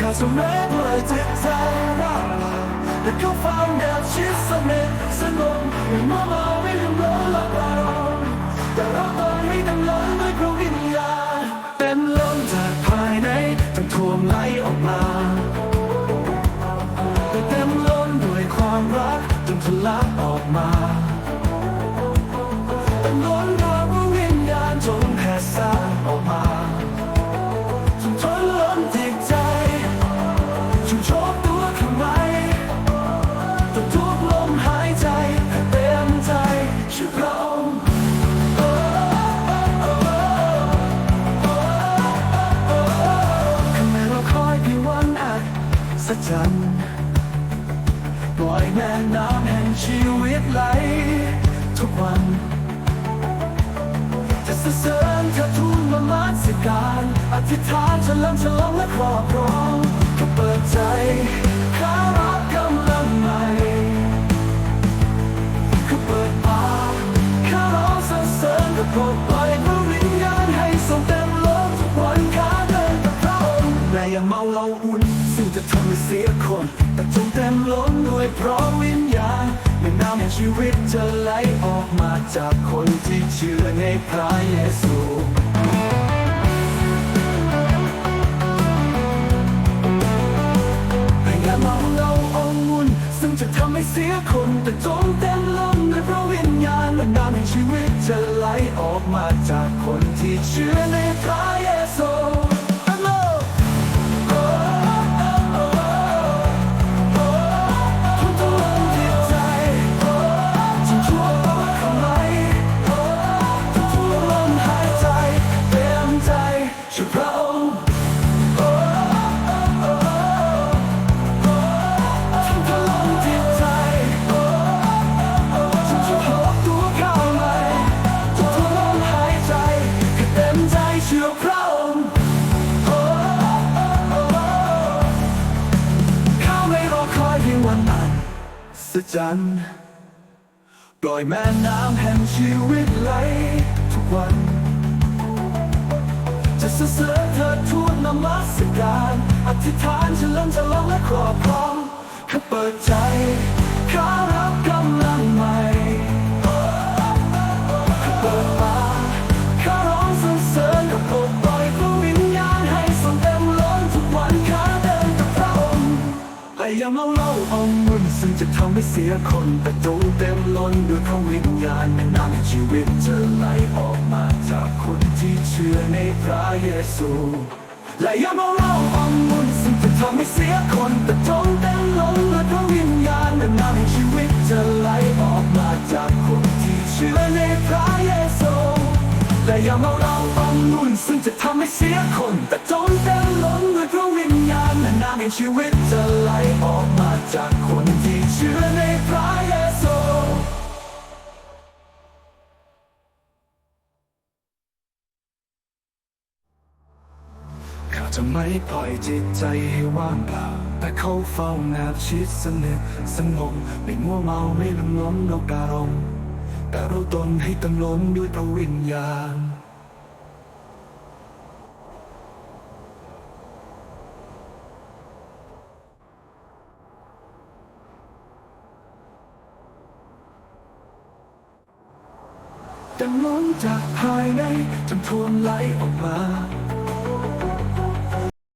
ข้าจะแม้ด้วยจิตใจว่างเปล่าแต่เขาเฝ้าแนวชิดสนิทสงบไม่มัวเมาไม่ลืมหลงลารมแต่เราต้องให้ตั้งล้นด้วยพระวิญญาณเต็มล้นจากภายในจนท่วมไหลออกมาเต็มล้นด้วยความรักจนทะลักออกมา ศจรรย์ปล่อยแม่น้ำแห่งชีวิตไหล ทุกวัน จะสรรเสริญเธอทูลมามัสการ อธิษฐานฉลองฉลองและครอบครอง เมาเราอุ่น ซึ่งจะทำให้เสียคน แต่จงเต็มล้นด้วยเพราะวิญญาณแม่น้ำแห่งชีวิตจะไหลออกมาจากคนที่เชื่อในพระเยซูให้อย่าเมาเราองุ่นซึ่งจะทำให้เสียคนแต่จงเต็มล้นด้วยพระวิญญาณและน้ำแห่งชีวิตจะไหลออกมาจากคนที่เชื่อในพระเยซู สัจจันปล่อยแม่น้ำแห่งชีวิตไหลทุกวัน จะสรรเสริญเธอทูลนมัสการอธิษฐานฉลองฉลองและครอบครองข้าเปิดใจข้ารับกำลังใหม่ข้าเปิดปากข้าร้องสรรเสริญกับปลดปล่อยพระวิญญาณให้ทรงเต็มล้นทุกวันข้าเดินกับพระองค์และอย่ามาเล้าองุ่นซึ่งจะ ทำให้เสียคนแต่จงเต็มล้นด้วยพระวิญญาณแม่น้ำชีวิตจะไหลออกมาจากคนที่เชื่อในพระเยซูและอย่ามาเล้าองุ่นซึ่งจะทำให้เสียคนแต่จงเต็มล้นด้วยพระวิญญาณแม่น้ำชีวิตจะไหลออกมาจากคนที่เชื่อในพระเยซูและอย่ามาเราองุ่นซึ่งจะทำให้เสียคนแต่จงเต็มล้นด้วยพระวิญญาณและน้ำชีวิตจะไหลออกมาจากคน ชื่อในพระเยซูข้าจะไม่ปล่อยจิตใจให้ว่างเปล่า แต่เขาเฝ้าแนบชิดสนิทสงบไม่มัวเมาไม่ลืมล้มนกอารมณ์แต่เราตนให้เต็มล้นด้วยพระวิญญาณ ดังล้นจากภายในจนท่วมไหลออกมา